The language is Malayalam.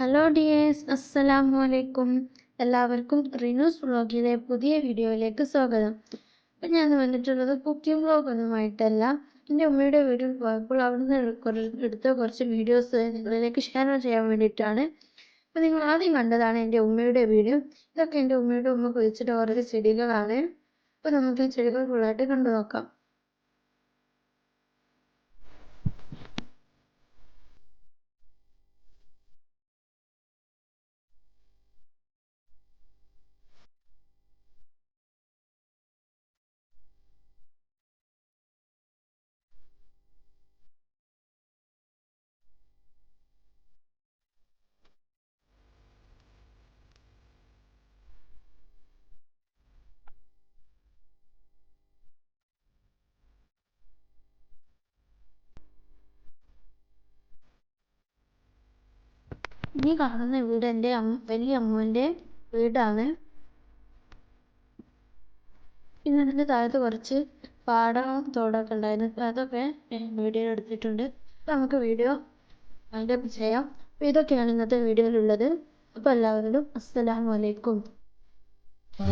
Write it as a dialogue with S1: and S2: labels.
S1: ഹലോ ഡിയേഴ്സ് അസ്സലാമു അലൈക്കും എല്ലാവർക്കും റിനൂസ് വ്ളോഗിലെ പുതിയ വീഡിയോയിലേക്ക് സ്വാഗതം. അപ്പം ഞാൻ വന്നിട്ടുള്ളത് കുക്കിംഗ് വ്ളോഗൊന്നുമായിട്ടല്ല എന്റെ ഉമ്മയുടെ വീട്ടിൽ പോയപ്പോൾ അവിടുന്ന് എടുത്ത കുറച്ച് വീഡിയോസ് നിങ്ങളിലേക്ക് ഷെയർ ചെയ്യാൻ വേണ്ടിയിട്ടാണ്. അപ്പം നിങ്ങൾ ആദ്യം കണ്ടതാണ് എന്റെ ഉമ്മയുടെ വീട്. ഇതൊക്കെ എന്റെ ഉമ്മയുടെ ഉമ്മ കുഴിച്ചിട്ട് ഓരോ ചെടികളാണ്. അപ്പോൾ നമുക്ക് ചെടികൾ ഫുള്ളായിട്ട് കണ്ടു നോക്കാം. ഈ കാണുന്ന വീട് എന്റെ വലിയ അമ്മൂന്റെ വീടാണ്. പിന്നെ അതിന്റെ താഴത്ത് കുറച്ച് പാടവും തോടൊക്കെ ഉണ്ടായിരുന്നു. അതൊക്കെ വീഡിയോ എടുത്തിട്ടുണ്ട്. നമുക്ക് വീഡിയോ ചെയ്യാം അപ്പോൾ ഇതൊക്കെയാണ് ഇന്നത്തെ വീഡിയോയിലുള്ളത്. അപ്പോൾ എല്ലാവരോടും അസ്സലാമു അലൈക്കും.